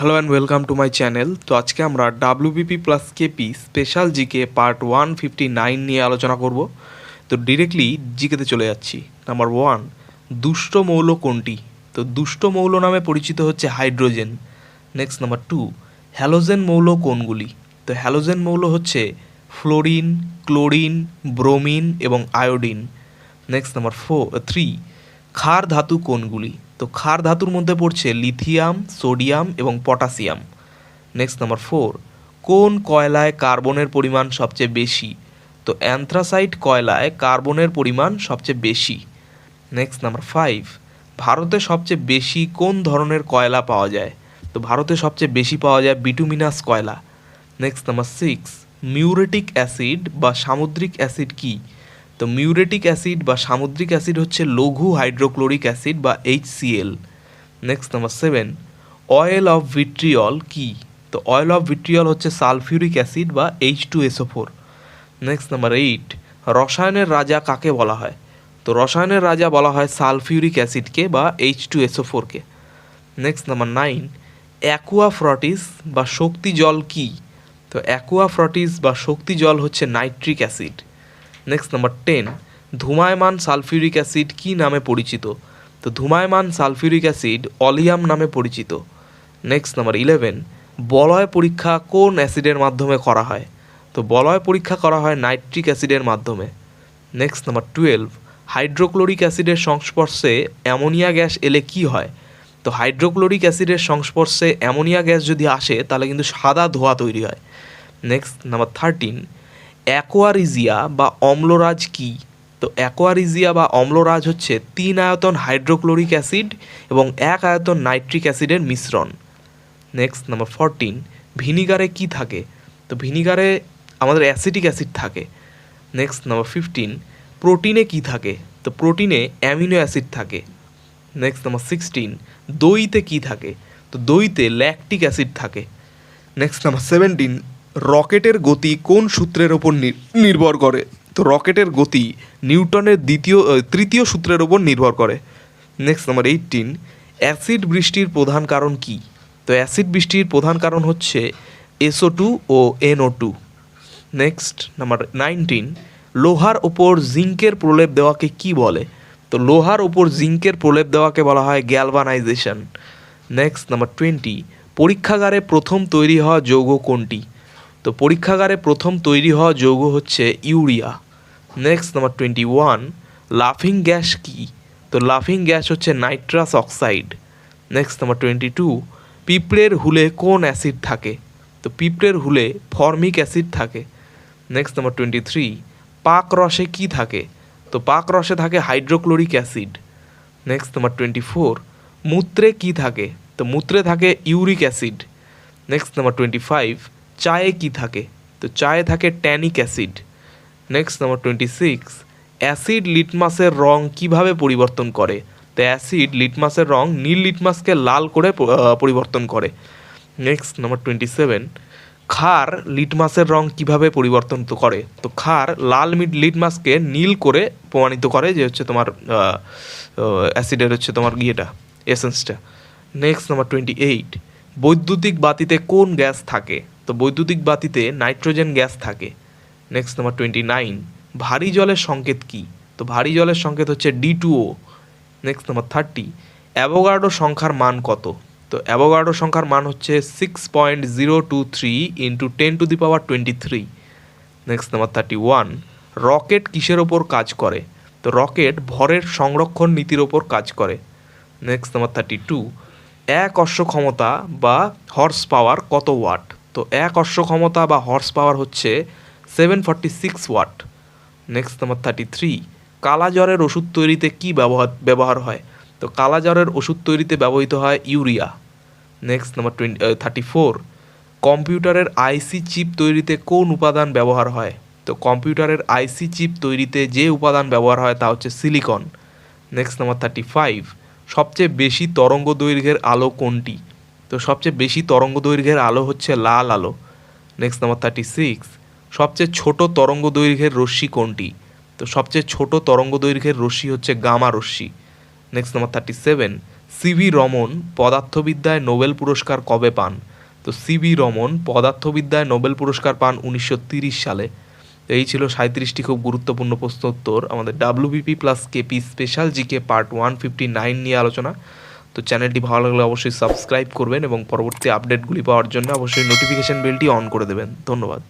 Hello and welcome to my channel তো আজকে আমরা WBP plus KP special GK part one fifty nine নিয়ে আলোচনা করব। তো ডিরেক্টলি জিকেতে চলে যাচ্ছি। নাম্বার ওয়ান দুষ্ট মৌল কোনটি? তো দুষ্ট মৌল নামে পরিচিত হচ্ছে hydrogen next number two halogen মৌল কোনগুলি? তো হ্যালোজেন মৌল হচ্ছে ফ্লোরিন ক্লোরিন ব্রোমিন এবং iodine next number four three ক্ষার ধাতু কোনগুলি? তো ক্ষার ধাতুর মধ্যে পড়ছে লিথিয়াম, সোডিয়াম এবং পটাশিয়াম। নেক্সট নাম্বার ফোর কোন কয়লায় কার্বনের পরিমাণ সবচেয়ে বেশি? তো অ্যান্থ্রাসাইট কয়লায় কার্বনের পরিমাণ সবচেয়ে বেশি। নেক্সট নাম্বার ফাইভ ভারতে সবচেয়ে বেশি কোন ধরনের কয়লা পাওয়া যায়? তো ভারতে সবচেয়ে বেশি পাওয়া যায় বিটুমিনাস কয়লা। Next number six muriatic acid বা সামুদ্রিক অ্যাসিড কি? তো মিউরেটিক অ্যাসিড বা সামুদ্রিক অ্যাসিড হচ্ছে লঘু হাইড্রোক্লোরিক অ্যাসিড বা HCl next number seven oil of vitriol কি? তো অয়েল অফ ভিট্রিয়ল হচ্ছে সালফিউরিক অ্যাসিড বা H two SO four next number eight রসায়নের রাজা কাকে বলা হয়? তো রসায়নের রাজা বলা হয় সালফিউরিক অ্যাসিডকে বা এইচ টু এসও ফোরকে next number nine aqua fortis বা শক্তি জল কি? তো অ্যাকুয়াফ্রটিস বা শক্তি জল হচ্ছে nitric acid next number ten ধুমায়মান sulphuric acid কি নামে পরিচিত? তো ধুমায়মান সালফিউরিক অ্যাসিড অলিয়াম নামে পরিচিত। নেক্সট নাম্বার ইলেভেন বলয় পরীক্ষা কোন অ্যাসিডের মাধ্যমে করা হয়? তো বলয় পরীক্ষা করা হয় নাইট্রিক অ্যাসিডের মাধ্যমে। নেক্সট নাম্বার টুয়েলভ হাইড্রোক্লোরিক অ্যাসিডের সংস্পর্শে অ্যামোনিয়া গ্যাস এলে কি হয়? তো হাইড্রোক্লোরিক অ্যাসিডের সংস্পর্শে অ্যামোনিয়া গ্যাস যদি আসে, তাহলে কিন্তু সাদা ধোঁয়া তৈরি হয়। নেক্সট নাম্বার থার্টিন অ্যাকোয়ারিজিয়া বা অম্লরাজ কি? তো অ্যাকোয়ারিজিয়া বা অম্লরাজ হচ্ছে তিন আয়তন হাইড্রোক্লোরিক অ্যাসিড এবং এক আয়তন নাইট্রিক অ্যাসিডের মিশ্রণ। নেক্সট নাম্বার ফোরটিন ভিনিগারে কি থাকে? তো ভিনিগারে আমাদের অ্যাসিটিক অ্যাসিড থাকে। নেক্সট নাম্বার ফিফটিন প্রোটিনে কি থাকে? তো প্রোটিনে অ্যামিনো অ্যাসিড থাকে। নেক্সট নাম্বার সিক্সটিন দইতে কি থাকে? তো দইতে ল্যাকটিক অ্যাসিড থাকে। নেক্সট নাম্বার সেভেন্টিন রকেটের গতি কোন সূত্রের ওপর নির- নির্ভর করে? তো রকেটের গতি নিউটনের দ্বিতীয় তৃতীয় সূত্রের ওপর নির্ভর করে। নেক্সট নাম্বার এইটিন অ্যাসিড বৃষ্টির প্রধান কারণ কি? তো অ্যাসিড বৃষ্টির প্রধান কারণ হচ্ছে এসও টু ও NO two. Next number nineteen লোহার ওপর জিঙ্কের প্রলেপ দেওয়াকে কি বলে? তো লোহার ওপর জিঙ্কের প্রলেপ দেওয়াকে বলা হয় গ্যালভানাইজেশন নেক্সট নাম্বার টোয়েন্টি পরীক্ষাগারে প্রথম তৈরি হওয়া যৌগ কোনটি? তো পরীক্ষাগারে প্রথম তৈরি হওয়া যৌগ হচ্ছে urea. Next number twenty one লাফিং গ্যাস কি? তো লাফিং গ্যাস হচ্ছে nitrous oxide next number twenty two পিঁপড়ের হুলে কোন অ্যাসিড থাকে? তো পিঁপড়ের হুলে ফর্মিক অ্যাসিড থাকে। নেক্সট নাম্বার টোয়েন্টি থ্রি পাক রসে কি থাকে? তো পাক রসে থাকে hydrochloric acid next number twenty four মূত্রে কী থাকে? তো মূত্রে থাকে uric acid next number twenty five চায়ে কি থাকে? তো চায়ে থাকে tannic acid. Next number twenty six acid লিটমাসের রং কীভাবে পরিবর্তন করে? তো অ্যাসিড লিটমাসের রং নীল লিটমাসকে লাল করে পরিবর্তন করে। নেক্সট নাম্বার টোয়েন্টি সেভেন ক্ষার লিটমাসের রং কীভাবে পরিবর্তন করে? তো খার লাল মিট লিটমাসকে নীল করে প্রমাণিত করে যে হচ্ছে তোমার অ্যাসিডের হচ্ছে তোমার ইয়েটা, এসেন্সটা। নেক্সট নাম্বার টোয়েন্টি এইট বৈদ্যুতিক বাতিতে কোন গ্যাস থাকে? তো বৈদ্যুতিক বাতিতে নাইট্রোজেন গ্যাস থাকে। নেক্সট নাম্বার টোয়েন্টি নাইন ভারী জলের সংকেত কি? তো ভারী জলের সংকেত হচ্ছে D two O next number thirty অ্যাভোগার্ডো সংখ্যার মান কত? তো অ্যাভোগার্ডো সংখ্যার মান হচ্ছে six point zero two three into ten to the power twenty three next number thirty one rocket কিসের ওপর কাজ করে? তো রকেট ভরের সংরক্ষণ নীতির ওপর কাজ করে। নেক্সট নাম্বার থার্টি টু এক অশ্ব ক্ষমতা বা হর্স পাওয়ার কত ওয়াট তো এক অশ্ব ক্ষমতা বা হর্স পাওয়ার হচ্ছে seven forty six watt next number thirty three কালা জ্বরের ওষুধ তৈরিতে কী ব্যবহার ব্যবহার হয়? তো কালা জ্বরের ওষুধ তৈরিতে ব্যবহৃত হয় urea. Next number twenty thirty four কম্পিউটারের আইসি চিপ তৈরিতে কোন উপাদান ব্যবহার হয়? তো কম্পিউটারের আইসি চিপ তৈরিতে যে উপাদান ব্যবহার হয় তা হচ্ছে silicon next number thirty five সবচেয়ে বেশি তরঙ্গ দৈর্ঘ্যের আলো কোনটি? তো সবচেয়ে বেশি তরঙ্গ দৈর্ঘ্যের আলো হচ্ছে লাল আলো। নেক্সট নাম্বার থার্টি সিক্স সবচেয়ে ছোট তরঙ্গ দৈর্ঘ্যের রশ্মি কোনটি? তো সবচেয়ে ছোট তরঙ্গ দৈর্ঘ্যের রশ্মি হচ্ছে গামা রশ্মি। Next number thirty seven CV Raman পদার্থবিদ্যায় Nobel পুরস্কার কবে পান? তো সিভি রমন পদার্থবিদ্যায় নোবেল পুরস্কার পান উনিশশো সালে। এই ছিল সাঁত্রিশটি খুব গুরুত্বপূর্ণ প্রশ্ন উত্তর। আমাদের WBP plus KP special GK part one fifty nine নিয়ে আলোচনা। তো চ্যানেলটি ভালো লাগলে অবশ্যই সাবস্ক্রাইব করবেন এবং পরবর্তী আপডেটগুলি পাওয়ার জন্য অবশ্যই নোটিফিকেশন বেলটি অন করে দেবেন। ধন্যবাদ।